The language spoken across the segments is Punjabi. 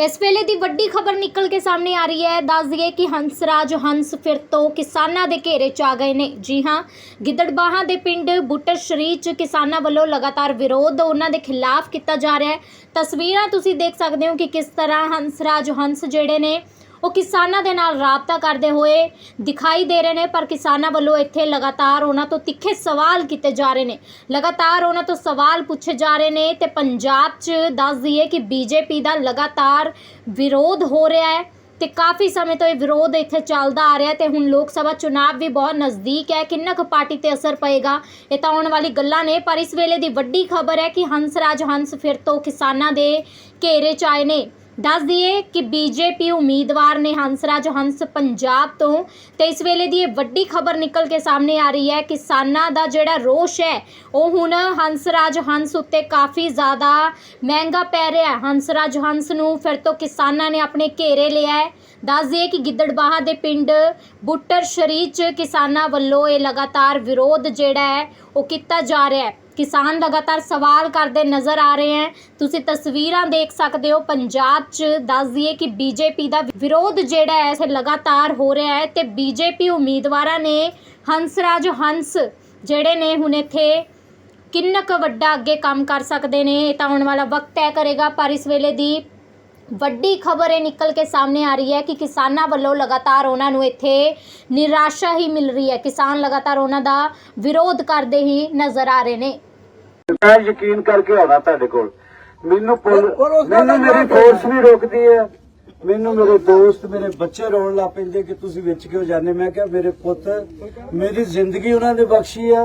ਇਸ ਵੇਲੇ ਦੀ ਵੱਡੀ ਖਬਰ ਨਿਕਲ ਕੇ ਸਾਹਮਣੇ ਆ ਰਹੀ ਹੈ। ਦੱਸ ਦਈਏ ਕਿ ਹੰਸਰਾਜ ਹੰਸ ਫਿਰ ਤੋਂ ਕਿਸਾਨਾਂ ਦੇ ਘੇਰੇ 'ਚ ਆ ਗਏ ਨੇ। ਜੀ ਹਾਂ, ਗਿੱਦੜਬਾਹਾਂ ਦੇ ਪਿੰਡ ਬੁੱਟਰ ਸ਼ਰੀਰ 'ਚ ਕਿਸਾਨਾਂ ਵੱਲੋਂ ਲਗਾਤਾਰ ਵਿਰੋਧ ਉਹਨਾਂ ਦੇ ਖਿਲਾਫ ਕੀਤਾ ਜਾ ਰਿਹਾ ਹੈ। ਤਸਵੀਰਾਂ ਤੁਸੀਂ ਦੇਖ ਸਕਦੇ ਹੋ ਕਿ ਕਿਸ ਤਰ੍ਹਾਂ ਹੰਸਰਾਜ ਹੰਸ ਜਿਹੜੇ ਨੇ ਉਹ ਕਿਸਾਨਾਂ ਦੇ ਨਾਲ ਰਾਬਤਾ ਕਰਦੇ ਹੋਏ ਦਿਖਾਈ ਦੇ ਰਹੇ ਨੇ, ਪਰ ਕਿਸਾਨਾਂ ਵੱਲੋਂ ਇੱਥੇ ਲਗਾਤਾਰ ਉਹਨਾਂ ਤੋਂ ਤਿੱਖੇ ਸਵਾਲ ਕੀਤੇ ਜਾ ਰਹੇ ਨੇ। ਲਗਾਤਾਰ ਉਹਨਾਂ ਤੋਂ ਸਵਾਲ ਪੁੱਛੇ ਜਾ ਰਹੇ ਨੇ ਤੇ ਪੰਜਾਬ 'ਚ ਦੱਸ ਦਈਏ ਕਿ ਬੀਜੇਪੀ ਦਾ ਲਗਾਤਾਰ ਵਿਰੋਧ ਹੋ ਰਿਹਾ ਹੈ ਤੇ ਕਾਫੀ ਸਮੇਂ ਤੋਂ ਇਹ ਵਿਰੋਧ ਇੱਥੇ ਚੱਲਦਾ ਆ ਰਿਹਾ ਹੈ ਤੇ ਹੁਣ ਲੋਕ ਸਭਾ ਚੁਣਾਵ ਵੀ ਬਹੁਤ ਨਜ਼ਦੀਕ ਹੈ। ਕਿੰਨਾ ਕੁ ਪਾਰਟੀ ਤੇ ਅਸਰ ਪਏਗਾ ਇਹ ਤਾਂ ਆਉਣ ਵਾਲੀ ਗੱਲਾਂ ਨੇ, ਪਰ ਇਸ ਵੇਲੇ ਦੀ ਵੱਡੀ ਖਬਰ ਹੈ ਕਿ ਹੰਸਰਾਜ ਹੰਸ ਫਿਰ ਤੋਂ ਕਿਸਾਨਾਂ ਦੇ ਘੇਰੇ 'ਚ ਆਏ ਨੇ। ਦੱਸ ਦਈਏ ਕਿ ਬੀਜੇਪੀ ਉਮੀਦਵਾਰ ਨੇ ਹੰਸਰਾਜ ਹੰਸ ਪੰਜਾਬ ਤੋਂ, ਤੇ ਇਸ ਵੇਲੇ ਦੀ ਇਹ ਵੱਡੀ ਖਬਰ ਨਿਕਲ ਕੇ ਸਾਹਮਣੇ ਆ ਰਹੀ ਹੈ ਕਿਸਾਨਾਂ ਦਾ ਜਿਹੜਾ ਰੋਸ਼ ਹੈ, ਉਹ ਹੁਣ ਹੰਸਰਾਜ ਹੰਸ ਉੱਤੇ ਕਾਫੀ ਜ਼ਿਆਦਾ ਮਹਿੰਗਾ ਪੈ ਰਿਹਾ ਹੈ। ਹੰਸਰਾਜ ਹੰਸ ਨੂੰ ਫਿਰ ਤੋਂ ਕਿਸਾਨਾਂ ਨੇ ਆਪਣੇ ਘੇਰੇ ਲਿਆ ਹੈ। ਦੱਸ ਦਈਏ ਕਿ ਗਿੱਦੜਬਾਹਾ ਦੇ ਪਿੰਡ ਬੁੱਟਰ ਸ਼ਰੀਰ 'ਚ ਕਿਸਾਨਾਂ ਵੱਲੋਂ ਇਹ ਲਗਾਤਾਰ ਵਿਰੋਧ ਜਿਹੜਾ ਹੈ, ਉਹ ਕੀਤਾ ਜਾ ਰਿਹਾ ਹੈ। ਕਿਸਾਨ ਲਗਾਤਾਰ ਸਵਾਲ ਕਰਦੇ ਨਜ਼ਰ ਆ ਰਹੇ ਹੈ। ਤੁਸੀਂ ਤਸਵੀਰਾਂ ਦੇਖ ਸਕਦੇ ਹੋ। ਪੰਜਾਬ 'ਚ ਦੱਸ ਦਈਏ ਕਿ ਬੀਜੇਪੀ ਦਾ ਵਿਰੋਧ ਜਿਹੜਾ ਹੈ, ਇਹ ਲਗਾਤਾਰ ਹੋ ਰਿਹਾ ਹੈ ਤੇ ਬੀਜੇਪੀ ਉਮੀਦਵਾਰਾਂ ਨੇ ਹੰਸਰਾਜ ਹੰਸ ਜਿਹੜੇ ਨੇ ਹੁਣ ਇੱਥੇ ਕਿੰਨਾ ਕੁ ਵੱਡਾ ਅੱਗੇ ਕੰਮ ਕਰ ਸਕਦੇ ਨੇ। ਇਹ ਤਾਂ ਆਉਣ ਵਾਲਾ ਵਕਤ ਤੈਅ ਕਰੇਗਾ, ਪਰ ਇਸ ਵੇਲੇ ਦੀ ਵੱਡੀ ਖਬਰ ਇਹ ਨਿਕਲ ਕੇ ਸਾਹਮਣੇ ਆ ਰਹੀ ਹੈ ਕਿ ਕਿਸਾਨਾਂ ਵੱਲੋਂ ਲਗਾਤਾਰ ਉਹਨਾਂ ਨੂੰ ਇੱਥੇ ਨਿਰਾਸ਼ਾ ਹੀ ਮਿਲ ਰਹੀ ਹੈ। ਕਿਸਾਨ ਲਗਾਤਾਰ ਉਹਨਾਂ ਦਾ ਵਿਰੋਧ ਕਰਦੇ ਹੀ ਨਜ਼ਰ ਆ ਰਹੇ ਨੇ। ਮੈਂ ਯਕੀਨ ਕਰਕੇ ਆਉਣਾ ਤੁਹਾਡੇ ਕੋਲ। ਮੈਨੂੰ ਮੈਨੂੰ ਮੇਰੀ ਫੋਰਸ ਵੀ ਰੋਕਦੀ ਹੈ। ਮੈਨੂੰ ਮੇਰੇ ਦੋਸਤ ਮੇਰੇ ਬੱਚੇ ਰੋਣ ਲੱਗ ਪੈਂਦੇ ਕਿ ਤੁਸੀਂ ਵਿੱਚ ਕਿਉਂ ਜਾਂਦੇ? ਮੈਂ ਕਿਹਾ ਮੇਰੇ ਪੁੱਤ ਮੇਰੀ ਜ਼ਿੰਦਗੀ ਉਹਨਾਂ ਨੇ ਬਖਸ਼ੀ ਆ।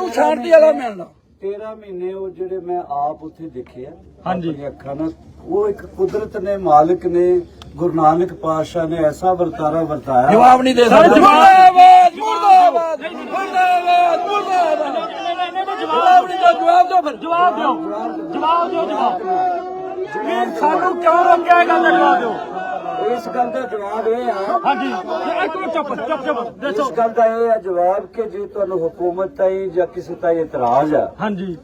ਤੋਂ ਸ਼ਾਂਤੀ ਵਾਲਾ ਮਿਲਣਾ 13 ਮਹੀਨੇ ਉਹ ਜਿਹੜੇ ਮੈਂ ਆਪ ਉੱਥੇ ਦੇਖੇ ਆ ਹਾਂਜੀ। ਆਪਣੀਆਂ ਅੱਖਾਂ ਨਾਲ ਉਹ ਇੱਕ ਕੁਦਰਤ ਨੇ ਮਾਲਕ ਨੇ ਗੁਰੂ ਨਾਨਕ ਪਾਤਸ਼ਾਹ ਨੇ ਐਸਾ ਵਰਤਾਰਾ ਵਰਤਾਇਆ ਜਵਾਬ ਨਹੀਂ ਦੇ ਸਕਦੇ ਜਵਾਬ- ਮੁਰਦਾਬਾਦ ਮੁਰਦਾਬਾਦ ਮੁਰਦਾਬਾਦ ਮੁਰਦਾਬਾਦ ਜਵਾਬ ਨਹੀਂ ਦਿਓ ਜਵਾਬ ਦਿਓ ਫਿਰ ਜਵਾਬ ਦਿਓ ਜਵਾਬ ਦਿਓ ਜਵਾਬ ਵੀ ਸਾਨੂੰ ਕਿਉਂ ਰੋਕਿਆ ਇਹ ਗੱਲ ਦਾ ਜਵਾਬ ਦਿਓ ਇਸ ਗੱਲ ਦਾ ਜਵਾਬ ਇਹ ਆ ਹਾਂਜੀ। ਇਹ ਇੱਕ ਮਿੰਟ ਚੁੱਪ ਚੁੱਪ ਚੁੱਪ। ਦੱਸੋ। ਇਸ ਗੱਲ ਦਾ ਇਹ ਜਵਾਬ ਕਿ ਜੇ ਤੁਹਾਨੂੰ ਹੁਕੂਮਤ ਤਾਈ ਜਾਂ ਕਿਸੇ ਤਾਈ ਇਤਰਾਜ਼ ਆ ਹਾਂਜੀ।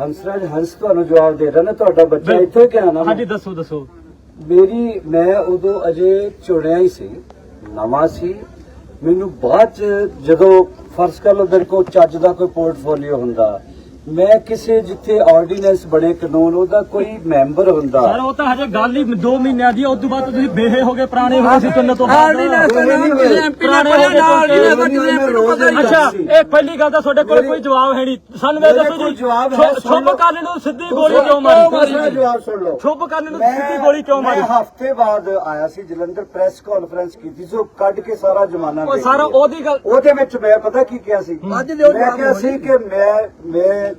ਹੰਸਰਾਜ ਹੰਸ ਤੁਹਾਨੂੰ ਜਵਾਬ ਦੇ ਰਿਹਾ ਨਾ ਤੁਹਾਡਾ ਬੱਚਾ ਇੱਥੇ ਕਿਹਾ ਨਾ ਹਾਂਜੀ ਦੱਸੋ ਦੱਸੋ। ਮੇਰੀ ਮੈਂ ਉਦੋਂ ਅਜੇ ਚੁਣਿਆ ਹੀ ਸੀ ਨਵਾਂ ਸੀ। ਮੈਨੂੰ ਬਾਅਦ ਚ ਜਦੋਂ ਫਰਜ਼ ਕਰ ਲਓ ਮੇਰੇ ਕੋਲ ਚੱਜ ਦਾ ਕੋਈ ਪੋਰਟਫੋਲੀਓ ਹੁੰਦਾ ਮੈਂ ਕਿਸੇ ਜਿੱਥੇ ਆਰਡੀਨੈਂਸ ਬਣੇ ਕਾਨੂੰਨ ਉਹਦਾ ਕੋਈ ਮੈਂਬਰ ਹੁੰਦਾ। ਸਰ ਉਹ ਤਾਂ ਹਜੇ ਗੱਲ ਹੀ 2 ਮਹੀਨਿਆਂ ਦੀ ਉਸ ਤੋਂ ਬਾਅਦ ਤੁਸੀਂ ਬੇਹੇ ਹੋ ਗਏ ਪੁਰਾਣੇ ਹੋ ਗਏ ਸੀ ਤਿੰਨ ਤੋਂ ਬਾਅਦ। ਆਰਡੀਨੈਂਸ ਦਾ ਨਾਮ ਕਿਸੇ ਐਮਪੀ ਨੇ ਪੜਿਆ ਨਾ ਆਰਡੀਨੈਂਸ ਦਾ ਕਿਸੇ ਐਮਪੀ ਨੂੰ ਪਤਾ ਹੀ ਅੱਛਾ ਨਹੀਂ ਇਹ ਪਹਿਲੀ ਗੱਲ ਤਾਂ ਤੁਹਾਡੇ ਕੋਲ ਕੋਈ ਜਵਾਬ ਹੈ ਨਹੀਂ। ਸਾਨੂੰ ਇਹ ਮੇਰੇ ਦੱਸੋ ਕੋਲ ਜੀ ਜਵਾਬ ਹੈ, ਸੁਣ ਛੁੱਪ ਲਓ। ਕਰਨ ਨੂੰ ਸਿੱਧੀ ਗੋਲੀ ਕਿਉਂ ਮਾਰੀ? ਦੂਸਰਾ ਜਵਾਬ ਸੁਣ ਲਓ। ਛੁੱਪ ਕਰਨ ਨੂੰ ਸਿੱਧੀ ਗੋਲੀ ਕਿਉਂ ਮਾਰੀ? ਮੈਂ ਹਫ਼ਤੇ ਬਾਅਦ ਆਇਆ ਸੀ ਜਲੰਧਰ ਪ੍ਰੈਸ ਕਾਨਫਰੰਸ ਕੀਤੀ ਸੀ ਉਹ ਕੱਢ ਕੇ ਸਾਰਾ ਜਮਾਨਾ ਉਹ ਸਾਰਾ। ਉਹਦੀ ਗੱਲ ਉਹਦੇ ਵਿੱਚ ਮੈਂ ਪਤਾ ਕੀ ਕਿਹਾ ਸੀ? ਅੱਜ ਦਿਓ ਮੈਂ ਜਵਾਬ ਕਿਹਾ ਸੀ ਕਿ ਮੈਂ ਮੈਂ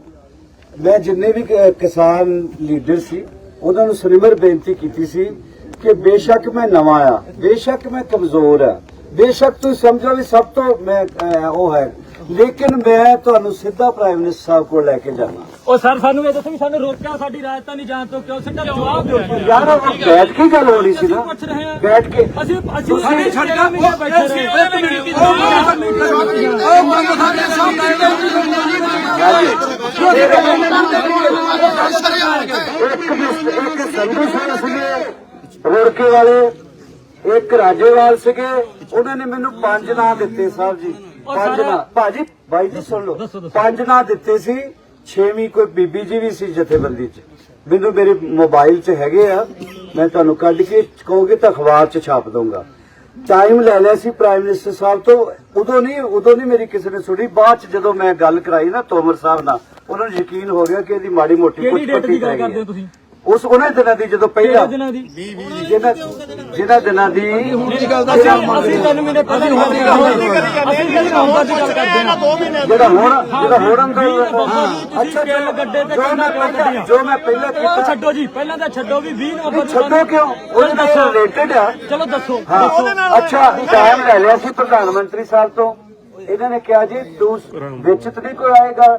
ਮੈਂ ਜਿੰਨੇ ਵੀ ਕਿਸਾਨ ਲੀਡਰ ਸੀ, ਉਹਨਾਂ ਨੂੰ ਸਰਿਮਰ ਬੇਨਤੀ ਕੀਤੀ ਸੀ ਕਿ ਬੇਸ਼ੱਕ ਮੈਂ ਨਵਾਂ ਆ, ਬੇਸ਼ੱਕ ਮੈਂ ਕਮਜ਼ੋਰ ਆ, ਬੇਸ਼ੱਕ ਤੁਸੀਂ ਸਮਝੋ ਵੀ ਸਭ ਤੋਂ ਮੈਂ ਉਹ ਹੈ। ਲੇਕਿਨ ਮੈਂ ਤੁਹਾਨੂੰ ਸਿੱਧਾ ਪ੍ਰਾਈਮ ਮਿਨਿਸਟਰ ਸਾਹਿਬ ਕੋਲ ਲੈ ਕੇ ਜਾਣਾ। ਉਹ ਸਰ ਸਾਨੂੰ ਇਹ ਦੱਸੋ ਵੀ ਸਾਨੂੰ ਰੋਕਿਆ ਸਾਡੀ ਰਾਜਧਾਨੀ ਜਾਣ ਤੋਂ ਕਿਉਂ? ਸਿੱਧਾ ਜਵਾਬ ਦਿਓ। ਯਾਰ ਉਹ ਬੈਠ ਕੇ ਗੱਲ ਹੋਣੀ ਸੀ ਨਾ। ਪੁੱਛ ਰਹੇ ਹਾਂ। ਬੈਠ ਕੇ। ਅਸੀਂ ਅਸੀਂ ਛੱਡਣਾ ਮਹੀਨੇ ਬੈਠੇ ਰਹੇ? ਉਹ ਮੰਗ ਸਾਡੇ ਸਾਹਮਣੇ ਇੱਕ ਸੰਧੂ ਸਾਹਿਬ ਸੀਗੇ ਰੋੜਕੇ ਵਾਲੇ। ਇੱਕ ਰਾਜੇਵਾਲ ਸੀਗੇ। ਉਹਨਾਂ ਨੇ ਮੈਨੂੰ ਪੰਜ ਨਾਂ ਦਿੱਤੇ ਸਾਹਿਬ ਜੀ। ਪੰਜ ਨਾਂ। ਭਾਜੀ ਬਾਈ ਜੀ ਸੁਣ ਲਓ। ਪੰਜ ਨਾਂ ਦਿੱਤੇ ਸੀ। ਛੇਵੀਂ ਕੋਈ ਬੀਬੀ ਜੀ ਵੀ ਸੀ ਜਥੇਬੰਦੀ 'ਚ। ਮੈਨੂੰ ਮੇਰੇ ਮੋਬਾਈਲ 'ਚ ਹੈਗੇ ਆ। ਮੈਂ ਤੁਹਾਨੂੰ ਕੱਢ ਕੇ ਕਹੋਗੇ ਤਾਂ ਅਖਬਾਰ 'ਚ ਛਾਪ ਦਊਂਗਾ। ਟਾਈਮ ਲੈ ਲਿਆ ਸੀ ਪ੍ਰਾਈਮ ਮਿਨਿਸਟਰ ਸਾਹਿਬ ਤੋਂ। ਉਦੋਂ ਨਹੀਂ ਉਦੋਂ ਨਹੀਂ ਮੇਰੀ ਕਿਸੇ ਨੇ ਸੁਣੀ। ਬਾਅਦ 'ਚ ਜਦੋਂ ਮੈਂ ਗੱਲ ਕਰਾਈ ਨਾ ਤੋਮਰ ਸਾਹਿਬ ਨਾਲ ਉਹਨਾਂ ਨੂੰ ਯਕੀਨ ਹੋ ਗਿਆ ਕਿ ਇਹਦੀ ਮਾੜੀ ਮੋਟੀ ਹੈਗੀ ਕਰਦੇ ਹੋ ਉਸ ਉਹਨਾਂ ਦਿਨਾਂ ਦੀ ਜਦੋਂ ਪਹਿਲਾਂ ਦਿਨਾਂ ਦੀ? ਜਿਹਨਾਂ ਜਿਨ੍ਹਾਂ ਦਿਨਾਂ ਦੀ ਮੇਰੀ ਗੱਲ ਦਾ ਅਸੀਂ ਤਿੰਨ ਮਹੀਨੇ ਪਹਿਲਾਂ ਦੀ ਗੱਲ ਕਰਦੇ ਹਾਂ। ਜਿਹੜਾ ਹੁਣ ਜਿਹੜਾ ਹੁਣ ਅੰਦਰ ਅੱਛਾ ਕਿੱਲ ਗੱਡੇ ਤੇ ਜੋ ਮੈਂ ਪਹਿਲਾਂ ਜੋ ਮੈਂ ਪਹਿਲਾਂ ਉਹ ਕੀਤਾ ਛੱਡੋ ਜੀ ਪਹਿਲਾਂ ਤਾਂ ਛੱਡੋ ਵੀ 20 ਨਵੰਬਰ ਨੂੰ ਛੱਡੋ ਕਿਉਂ? ਉਹਦੇ ਨਾਲ ਰਿਲੇਟਡ ਆ। ਚਲੋ ਦੱਸੋ। ਹਾਂ। ਅੱਛਾ ਟਾਈਮ ਲੈ ਲਿਆ ਸੀ ਪ੍ਰਧਾਨ ਮੰਤਰੀ ਸਾਹਿਬ ਤੋਂ। ਇਹਨਾਂ ਨੇ ਕਿਹਾ ਜੀ ਦੂਸ ਵਿੱਚ ਤਾਂ ਨਹੀਂ ਕੋਈ ਆਏਗਾ।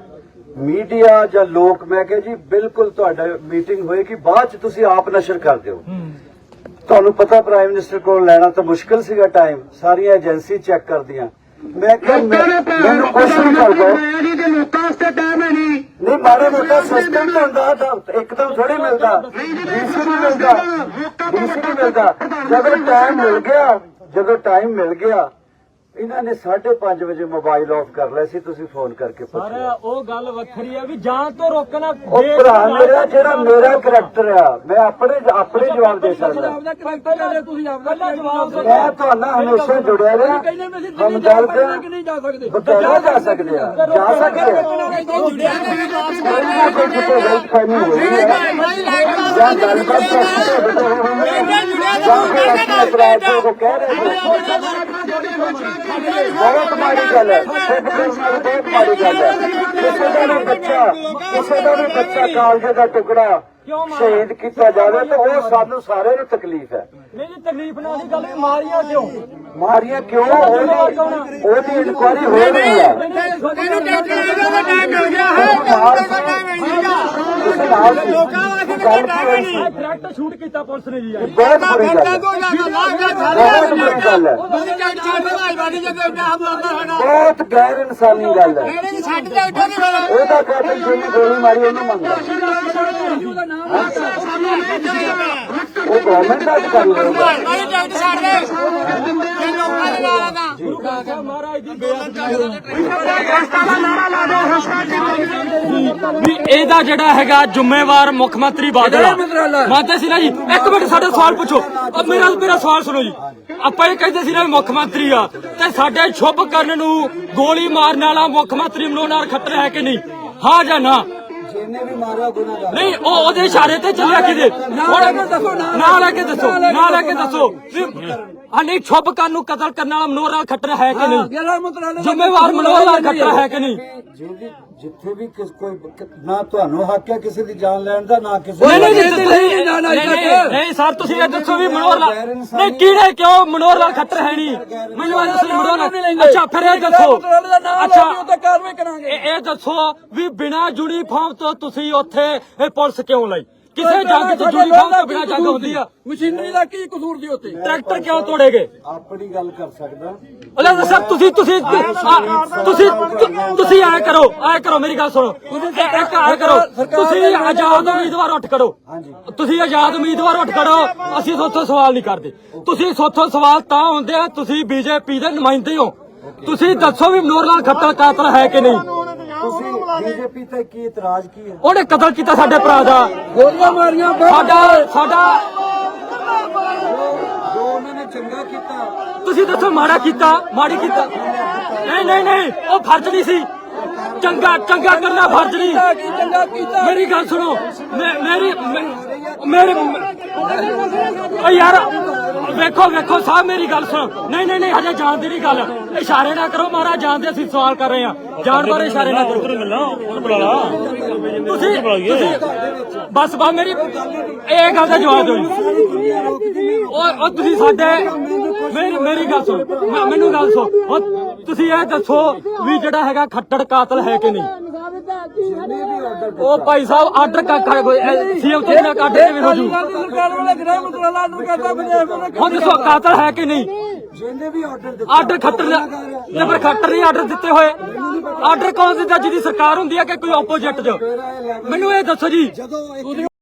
ਮੀਡੀਆ ਜਾਂ ਲੋਕ ਮੈਂ ਕਿਹਾ ਜੀ ਬਿਲਕੁਲ ਤੁਹਾਡਾ ਮੀਟਿੰਗ ਹੋਏਗੀ ਬਾਅਦ ਚ ਤੁਸੀਂ ਆਪ ਨਸ਼ਰ ਕਰ ਦਿਓ ਤੁਹਾਨੂੰ ਪਤਾ ਪ੍ਰਾਈਮ ਮਿਨਿਸਟਰ ਕੋਲ ਲੈਣਾ ਤਾਂ ਮੁਸ਼ਕਲ ਸੀਗਾ ਟਾਈਮ ਸਾਰੀਆਂ ਏਜੰਸੀ ਚੈੱਕ ਕਰਦੀਆਂ। ਮੈਂ ਕਿਹਾ ਮੈਨੂੰ ਕੁਛ ਨਹੀਂ ਕਰਦਾ ਨਹੀਂ। ਮਾੜਾ ਮੋਟਾ ਸਿਸਟਮ ਤਾਂ ਹੁੰਦਾ ਤਾਂ ਇੱਕਦਮ ਥੋੜੀ ਮਿਲਦਾ। ਨਹੀਂ ਮਿਲਦਾ। ਨਹੀਂ ਮਿਲਦਾ। ਜਦੋਂ ਟਾਈਮ ਮਿਲ ਗਿਆ ਜਦੋਂ ਟਾਈਮ ਮਿਲ ਗਿਆ ਇਹਨਾਂ ਨੇ 5:30 ਵਜੇ ਮੋਬਾਈਲ ਆਫ ਕਰ ਲਿਆ ਸੀ ਤੁਸੀਂ ਫੋਨ ਕਰਕੇ ਪਰ ਪੁੱਛਿਆ ਉਹ ਗੱਲ ਵੱਖਰੀ ਹੈ ਵੀ ਜਾਨ ਤੋਂ ਰੋਕਣਾ ਉਹ ਭਰਾ ਮੇਰਾ ਜਿਹੜਾ ਮੇਰਾ ਕਰੈਕਟਰ ਆ ਮੈਂ ਆਪਣੇ ਆਪਣੇ ਜਵਾਬ ਦੇ ਸਕਦਾ। ਮੈਂ ਤੁਹਾਨੂੰ ਹਮੇਸ਼ਾ ਜੁੜਿਆ ਰਿਹਾ ਹਮ ਜਾ ਸਕਦੇ ਕਿ ਨਹੀਂ ਜਾ ਸਕਦੇ। ਬਕਾਇਆ ਜਾ ਸਕਦੇ ਆ ਜਾ ਸਕਦੇ ਆ। ਕੋਈ ਨਾ ਕੋਈ ਕਿਤੇ ਗਲਤਫਹਿਮੀ ਹੋਈ ਹੈ। ਜਾਂ ਗੱਲਬਾਤ ਕਰਕੇ ਤੁਹਾਡੇ ਤੋਂ ਅਸੀਂ ਨੂੰ ਬਹੁਤ ਮਾੜੀ ਗੱਲ ਹੈ। ਬਹੁਤ ਮਾੜੀ ਗੱਲ ਹੈ। ਕਿਸੇ ਦਾ ਵੀ ਬੱਚਾ ਕਿਸੇ ਦਾ ਵੀ ਬੱਚਾ ਕਾਲਜੇ ਦਾ ਟੁਕੜਾ ਸ਼ਹੀਦ ਕੀਤਾ ਜਾਵੇ ਤਾਂ ਉਹ ਸਾਨੂੰ ਸਾਰਿਆਂ ਨੂੰ ਤਕਲੀਫ ਹੈ। ਨਹੀਂ ਜੀ ਤਕਲੀਫ ਨਾਲ ਦੀ ਗੱਲ ਵੀ ਮਾਰੀਆਂ ਕਿਉਂ? ਮਾਰੀਆਂ ਕਿਉਂ? ਉਹਦੀ ਉਹਦੀ ਇਨਕੁਆਇਰੀ ਹੋ ਰਹੀ ਹੈ। ਇਹਨੂੰ ਟੈਂਸ਼ਨ ਇਹਦਾ ਤਾਂ ਟਾਈਮ ਮਿਲ ਗਿਆ ਹੈ ਕਿਸੇ ਨਾਲ ਲੋਕਾਂ ਵਾਸਤੇ ਗੱਲ ਕੀ ਹੋਈ ਸੀ ਇਹ ਡਾਇਰੈਕਟ ਸ਼ੂਟ ਕੀਤਾ ਪੁਲਿਸ ਨੇ ਜੀ। ਬਹੁਤ ਬੁਰੀ ਗੱਲ ਹੈ। ਬਹੁਤ ਬੁਰੀ ਗੱਲ ਹੈ। ਬਹੁਤ ਗੈਰ ਇਨਸਾਨੀ ਗੱਲ ਹੈ। ਉਹਦਾ ਕਾਤਲ ਜਿਹਨੇ ਗੋਲੀ ਮਾਰੀ ਉਹਨੂੰ ਮੰਗਦਾ ਉਹ ਗਵਰਨਮੈਂਟ ਦਾ ਅਧਿਕਾਰੀ ਹੋਊਗਾ ਵੀ ਇਹਦਾ ਜਿਹੜਾ ਹੈਗਾ ਜ਼ਿੰਮੇਵਾਰ ਮੁੱਖ ਮੰਤਰੀ ਬਾਦਲ ਆ। ਮੰਨਦੇ ਸੀ ਨਾ ਜੀ? ਇੱਕ ਮਿੰਟ ਸਾਡਾ ਸਵਾਲ ਪੁੱਛੋ। ਅਬ ਮੇਰਾ ਮੇਰਾ ਸਵਾਲ ਸੁਣੋ ਜੀ। ਆਪਾਂ ਇਹ ਕਹਿੰਦੇ ਸੀ ਨਾ ਵੀ ਮੁੱਖ ਮੰਤਰੀ ਆ। ਤੇ ਸਾਡੇ ਸ਼ੁਭ ਕਰਨ ਨੂੰ ਗੋਲੀ ਮਾਰਨ ਵਾਲਾ ਮੁੱਖ ਮੰਤਰੀ ਮਨੋਹਰ ਖੱਟਰ ਹੈ ਕਿ ਨਹੀਂ? ਹਾਂ ਜਾਂ ਨਾ? ਜਿਹਨੇ ਵੀ ਮਾਰਿਆ ਗੁਨਾਹਗਾਰ ਨਹੀਂ ਉਹ ਉਹਦੇ ਇਸ਼ਾਰੇ ਤੇ ਚੱਲਿਆ ਕਿਤੇ ਹੁਣ ਨਾ ਲੈ ਕੇ ਦੱਸੋ ਨਾ ਲੈ ਕੇ ਦੱਸੋ ਹਾਂ ਨਹੀਂ ਛੁਪ ਕਰਨ ਨੂੰ ਕਤਲ ਕਰਨ ਵਾਲਾ ਮਨੋਹਰ ਲਾਲ ਖੱਟਰ ਹੈ ਕਿ ਨਹੀਂ ਜ਼ਿੰਮੇਵਾਰ ਮਨੋਹਰ ਲਾਲ ਖੱਟਰ ਹੈ ਕਿ ਨਹੀਂ ਜਿੱਥੇ ਵੀ ਕਿਸ ਕੋਈ ਨਾ ਤੁਹਾਨੂੰ ਹੱਕ ਹੈ ਕਿਸੇ ਦੀ ਜਾਨ ਲੈਣ ਦਾ ਨਾ ਕਿਸੇ ਨਹੀਂ ਨਹੀਂ ਨਹੀਂ, ਸਰ ਤੁਸੀਂ ਇਹ ਦੱਸੋ ਵੀ ਮਨੋਹਰ ਲਾਲ ਨਹੀਂ ਕਿਹੜੇ ਕਿਉਂ ਮਨੋਹਰ ਲਾਲ ਖੱਟਰ ਹੈ ਨਹੀਂ ਮੈਨੂੰ ਇਹ ਦੱਸੋ ਮਨੋਹਰ ਲਾਲ ਅੱਛਾ ਫਿਰ ਇਹ ਦੱਸੋ ਅੱਛਾ ਇਹ ਦੱਸੋ ਵੀ ਬਿਨਾ ਯੂਨੀਫਾਰਮ ਤੋਂ ਤੁਸੀਂ ਉੱਥੇ ਇਹ ਪੁਲਿਸ ਕਿਉਂ ਲਈ? ਕਿਸੇ ਜੰਗ ਚ ਯੂਨੀਫਾਰਮ ਤੋਂ ਬਿਨਾ ਜੰਗ ਹੁੰਦੀ ਆ। ਮਸ਼ੀਨਰੀ ਦਾ ਕੀ ਕਸੂਰ ਦੀ ਉੱਤੇ ਟਰੈਕਟਰ ਕਿਉਂ ਤੋੜੇਗੇ? ਆਪਣੀ ਗੱਲ ਕਰ ਸਕਦਾ। ਅਲੇ ਸਰ ਤੁਸੀਂ ਤੁਸੀਂ ਤੁਸੀਂ ਤੁਸੀਂ ਆਇਆ ਕਰੋ ਆਇਆ ਕਰੋ ਮੇਰੀ ਗੱਲ ਸੁਣੋ। ਇੱਕ ਆਇਆ ਕਰੋ ਤੁਸੀਂ ਆਜ਼ਾਦ ਉਮੀਦਵਾਰ ਉੱਠ ਕਰੋ ਤੁਸੀਂ ਆਜ਼ਾਦ ਉਮੀਦਵਾਰ ਉੱਠ ਕਰੋ ਅਸੀਂ ਸੋਥੋਂ ਸਵਾਲ ਨਹੀਂ ਕਰਦੇ। ਤੁਸੀਂ ਸੋਥੋਂ ਸਵਾਲ ਤਾਂ ਹੁੰਦੇ ਆ ਤੁਸੀਂ ਬੀਜੇਪੀ ਦੇ ਨੁਮਾਇੰਦੇ ਹੋ। ਤੁਸੀਂ ਦੱਸੋ ਵੀ ਮਨੋਹਰ ਲਾਲ ਖੱਟਰ ਕਾਤਲ ਹੈ ਕਿ ਨਹੀਂ? ਬੀਜੇਪੀ ਤੇ ਕੀ ਇਤਰਾਜ਼ ਕੀ ਹੈ? ਉਹਨੇ ਕਤਲ ਕੀਤਾ ਸਾਡੇ ਭਰਾ ਦਾ। ਗੋਲੀਆਂ ਮਾਰੀਆਂ ਸਾਡਾ ਸਾਡਾ ਜੋ ਉਹਨਾਂ ਨੇ ਚੰਗਾ ਕੀਤਾ। ਤੁਸੀਂ ਦੱਸੋ ਮਾੜਾ ਕੀਤਾ ਮਾੜੀ ਕੀਤਾ। ਨਹੀਂ ਨਹੀਂ ਨਹੀਂ ਉਹ ਫਰਜ਼ ਨਹੀਂ ਸੀ। ਚੰਗਾ ਚੰਗਾ ਕਰਨਾ ਫਰਜ਼ ਨਹੀਂ। ਕੀ ਚੰਗਾ ਕੀਤਾ। ਮੇਰੀ ਗੱਲ ਸੁਣੋ। ਮੈਂ- ਮੇਰੀ ਮੈਂ- ਮੇਰੇ ਓ ਯਾਰ ਵੇਖੋ ਵੇਖੋ ਸਾਹਿਬ ਮੇਰੀ ਗੱਲ ਸੁਣੋ। ਨਹੀਂ ਨਹੀਂ ਨਹੀਂ ਹਜੇ ਜਾਣ ਦੀ ਨਹੀਂ ਗੱਲ। ਇਸ਼ਾਰੇ ਨਾ ਕਰੋ ਮਹਾਰਾਜ ਜਾਣ ਦੇ ਅਸੀਂ ਸਵਾਲ ਕਰ ਰਹੇ ਹਾਂ। ਜਾਣ ਬਾਰੇ ਇਸ਼ਾਰੇ ਨਾ ਕਰੋ। ਤੁਸੀਂ ਤੁਸੀਂ ਬਸ ਬਸ ਮੇਰੀ ਇਹ ਗੱਲ ਦਾ ਜਵਾਬ ਦਿਓ ਜੀ। ਉਹ ਤੁਸੀਂ ਸਾਡੇ ਮੇਰੀ ਮੇਰੀ ਗੱਲ ਸੁਣ। ਮੈਂ- ਮੈਨੂੰ ਗੱਲ ਸੁਣ। ਉਹ ਤੁਸੀਂ ਇਹ ਦੱਸੋ ਵੀ ਜਿਹੜਾ ਹੈਗਾ ਖੱਟੜ ਕਾਤਲ ਹੈ ਕਿ ਨਹੀਂ? ਉਹ ਭਾਈ ਸਾਹਿਬ ਆਰਡਰ ਕਰ ਕੋਈ ਸੀਐਮ ਤੋਂ ਬਿਨਾਂ ਆਰਡਰ ਕਿਵੇਂ ਹੋ ਜੂ। ਸਰਕਾਰ ਵਾਲੇ ਗ੍ਰਹਿ ਮੰਤਰਾਲਾ ਨੂੰ ਕਹਿੰਦਾ ਪੰਜਾਬ ਹੁਣ ਦੱਸੋ ਕਾਤਲ ਹੈ ਕਿ ਨਹੀਂ? ਜਿਹਨੇ ਵੀ ਆਰਡਰ ਦਿੱਤਾ ਆਰਡਰ ਖੱਟਰ ਦਾ ਤੇ ਫਿਰ ਖੱਟਰ ਨਹੀਂ ਆਰਡਰ ਦਿੱਤੇ ਹੋਏ। ਆਰਡਰ ਕੌਣ ਦਿੰਦਾ ਜਿਹਦੀ ਸਰਕਾਰ ਹੁੰਦੀ ਹੈ ਕਿ ਕੋਈ ਆਪੋਜੀਟ ਚ? ਮੈਨੂੰ ਇਹ ਦੱਸੋ ਜੀ।